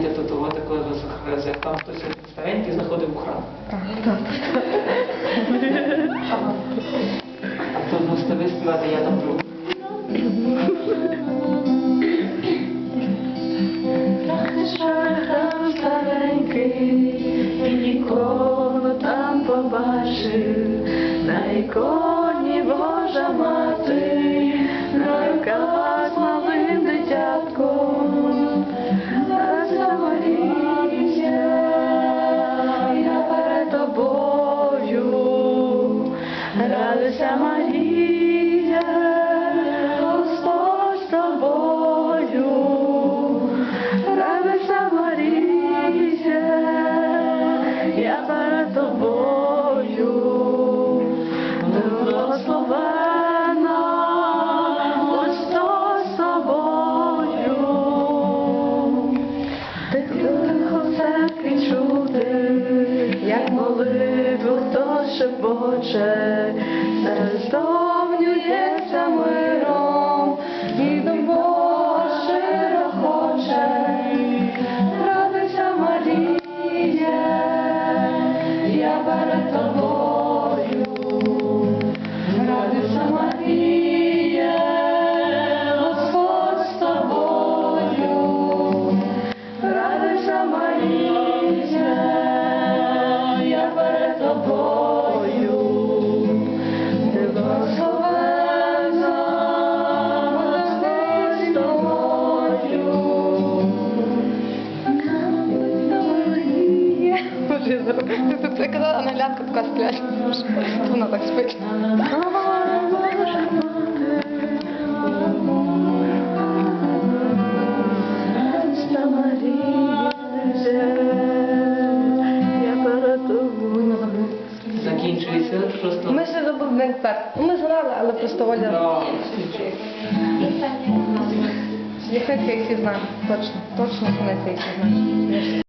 знаєте, то того такого захреза, як там хтось старенький знаходив у храм. А то можете ви співати, я там другу. Там старенький, і нікого там побачив, на іконі радуйся, Марія, Господь з тобою. Радуйся, Марія, я перед тобою, благословена, Господь з тобою, ти тихо церкві чути, як молитву хто шепоче, серед сповнюється миром, і до Божий хоче. Радуйся, Марія, я перед тобою. Радуйся, Марія, Господь з тобою. Радуйся, Марія, я перед тобою. Ти казала, Англянка така сплять. Вона так спить. Я. Закінчується просто. Ми ще забули так. Ми знали, але просто Оля. Нехай всі знаємо. Точно. Точно, що не всі знаємо.